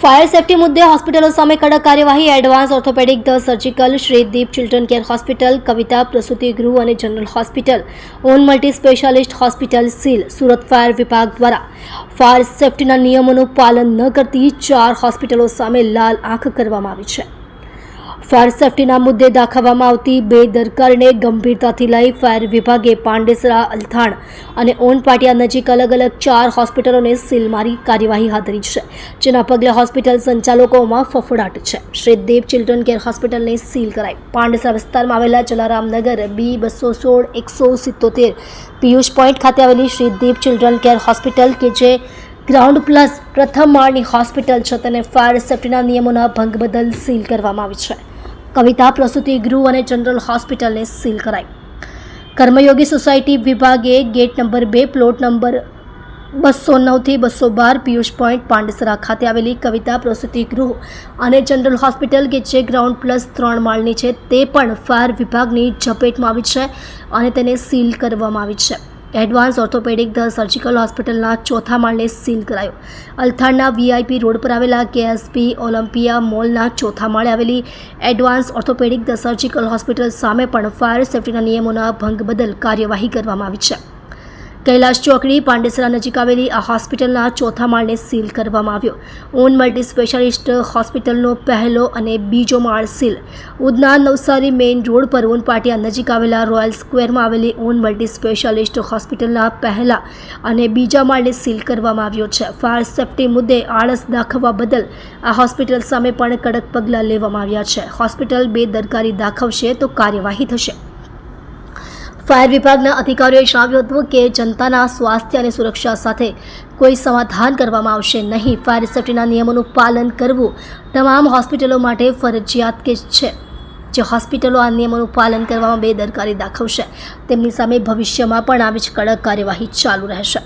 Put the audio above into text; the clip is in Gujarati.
ફાયર સેફટી મુદ્દે હોસ્પિટલો સામે કડક કાર્યવાહી, advance orthopaedic the surgical Shri Deep children care hospital, Kavita પ્રસૂતિ ગૃહ અને general hospital, Unn multi specialist hospital seal, Surat fire વિભાગ દ્વારા. ફાયર સેફટીના નિયમોનું પાલન ન કરતી ચાર હોસ્પિટલો સામે લાલ આંખ કરવામાં આવી છે. ફાયર સેફટીના મુદ્દે દાખવવામાં આવતી બે દરકારને ગંભીરતાથી લઈ ફાયર વિભાગે પાંડેસરા, અલથાણ અને ઓનપાટિયા નજીક અલગ અલગ ચાર હોસ્પિટલોને સીલ મારી કાર્યવાહી હાથ ધરી છે, જેના પગલે હોસ્પિટલ સંચાલકોમાં ફફડાટ છે. શ્રી દેવ ચિલ્ડ્રન કેર હોસ્પિટલને સીલ કરાઈ. પાંડેસરા વિસ્તારમાં આવેલા જલારામનગર, બી બસો સોળ, એકસો સિત્તોતેર, પિયુષ પોઈન્ટ ખાતે આવેલી Shri Dev children care hospital કે જે ગ્રાઉન્ડ પ્લસ પ્રથમ માળની હોસ્પિટલ છે તેને ફાયર સેફ્ટીના નિયમોના ભંગ બદલ સીલ કરવામાં આવી છે. કવિતા, પ્રસૂતિ, ગૃહ અને જનરલ હોસ્પિટલને સીલ કરાઈ. કર્મયોગી સોસાયટી વિભાગે ગેટ નંબર બે, પ્લોટ નંબર બસો નવથી બસો બાર, પિયુષ પોઈન્ટ, પાંડેસરા ખાતે આવેલી કવિતા, પ્રસૂતિ, ગૃહ અને જનરલ હોસ્પિટલ કે જે ગ્રાઉન્ડ પ્લસ ત્રણ માળની છે તે પણ ફાયર વિભાગની ઝપેટમાં આવી છે અને તેને સીલ કરવામાં આવી છે. એડવાન્સ ઓર્થોપેડિક ધ સર્જિકલ હોસ્પિટલના ચોથા માળને સીલ કરાયો. અલથાણના વીઆઈપી રોડ પર આવેલા કેએસપી ઓલિમ્પિયા મોલના ચોથા માળે આવેલી advance orthopaedic the surgical hospital સામે પણ ફાયર સેફ્ટીના નિયમોના ભંગ બદલ કાર્યવાહી કરવામાં આવી છે. કૈલાશ ચોકડી પાંડેસરા નજીક આવેલી આ હોસ્પિટલના ચોથા માળને સીલ કરવામાં આવ્યો. ઓન મલ્ટી સ્પેશિયાલિસ્ટ હોસ્પિટલનો પહેલો અને બીજો માળ seal. Udhna Navsari main road પર ઓન પાટિયા નજીક આવેલા રોયલ સ્ક્વેરમાં આવેલી ઓન મલ્ટી સ્પેશિયાલિસ્ટ હોસ્પિટલના પહેલા અને બીજા માળને સીલ કરવામાં આવ્યો છે. ફાયર સેફ્ટી મુદ્દે આળસ દાખવવા બદલ આ હોસ્પિટલ સામે પણ કડક પગલાં લેવામાં આવ્યા છે. હોસ્પિટલ બેદરકારી દાખવશે તો કાર્યવાહી થશે. ફાયર વિભાગના અધિકારીઓએ જણાવ્યું હતું કે જનતાના સ્વાસ્થ્ય અને સુરક્ષા સાથે કોઈ સમાધાન કરવામાં આવશે નહીં. ફાયર સેફટીના નિયમોનું પાલન કરવું તમામ હોસ્પિટલો માટે ફરજિયાત કે છે. જે હોસ્પિટલો આ નિયમોનું પાલન કરવામાં બેદરકારી દાખવશે, તેમની સામે ભવિષ્યમાં પણ આવી જ કડક કાર્યવાહી ચાલુ રહેશે.